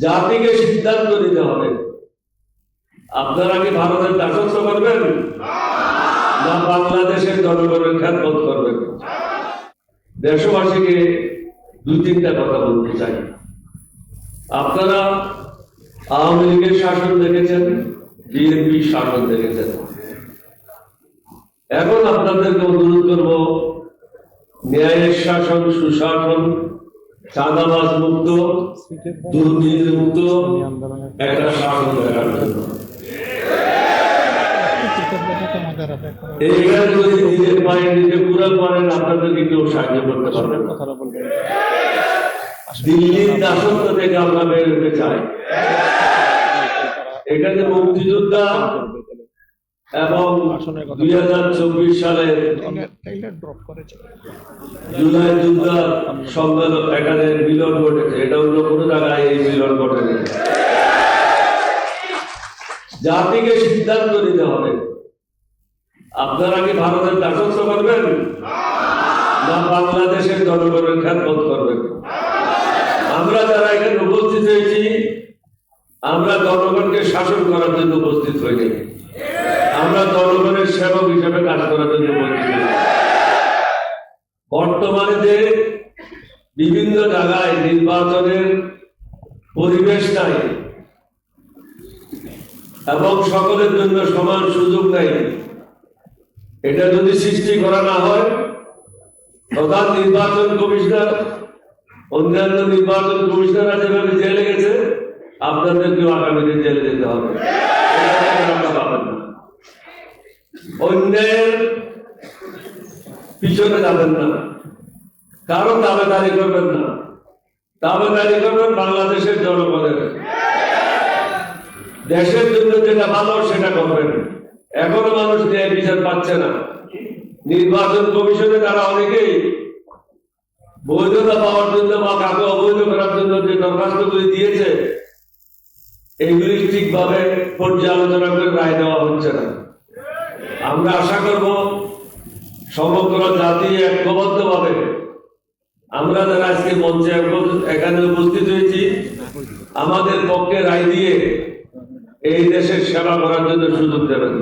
জাতিকে সিদ্ধান্ত নিতে হবে। আপনারা কি ভারতের দাসত্ব করবেন? না বাংলাদেশের জনগণের খ্যাতবোধ করবেন? দেশবাসীকে দুই তিনটা কথা বলতে চাই। আপনারা আওয়ামী লীগের শাসন দেখেছেন বিএনপির শাসন দেখেছেন। এখন আপনাদেরকে অনুরোধ করব, ন্যায়ের শাসন সুশাসন চাঁদাবাজ মুক্ত দুর্নীতি মুক্ত একটা শাসন দেখার যদি আপনাদেরকে কেউ সাহায্য করতে পারবে না। দিল্লির দাসত্ব থেকে আমরা বের হতে চাই। এখানে মুক্তিযোদ্ধা এবং দুই হাজার চব্বিশ সালের জুলাই সম্মেলন এখানে মিলন ঘটেছে। এটা অন্য জায়গায় এই মিলন ঘটেনি। জাতিকে সিদ্ধান্ত নিতে হবে। আপনারা কি ভারতের দাসত্ব করবেন? না বাংলাদেশের জনগণের খ্যাতবোধ করবেন? আমরা যারা এখানে উপস্থিত হয়েছি আমরা জনগণকে শাসন করার জন্য উপস্থিত হইনি আমরা জনগণের সেবক হিসেবে কাজ করার জন্য উপস্থিত বর্তমানে যে বিভিন্ন জায়গায় নির্বাচনের পরিবেশ নাই এবং সকলের জন্য সমান সুযোগ নাই, এটা যদি সৃষ্টি করা না হয়, প্রধান নির্বাচন কমিশনার, অন্যান্য নির্বাচন কমিশনাররা যেভাবে আপনাদেরকেও আগামী দিন জেলে যেতে হবে। অন্যের পিছনে যাবেন না। কারও দাবেদারি করবেন না। দাবেদারি করবেন বাংলাদেশের জনগণের। দেশের জন্য যেটা ভালো, সেটা করবেন। এখনও মানুষ ন্যায় বিচার পাচ্ছে না। নির্বাচন কমিশনে তারা অনেকেই বৈধতা পাওয়ার জন্য বা কাকে অবৈধ করার জন্য যে দরখাস্তগুলি দিয়েছে এগুলি ঠিকভাবে পর্যালোচনা করে রায় দেওয়া হচ্ছে না। আমরা আশা করব সমগ্র জাতি ঐক্যবদ্ধ ভাবে আমরা যারা আজকে মঞ্চে এখানে উপস্থিত হয়েছি, আমাদের পক্ষে রায় দিয়ে এই দেশের সেবা করার জন্য সুযোগ দেবেন।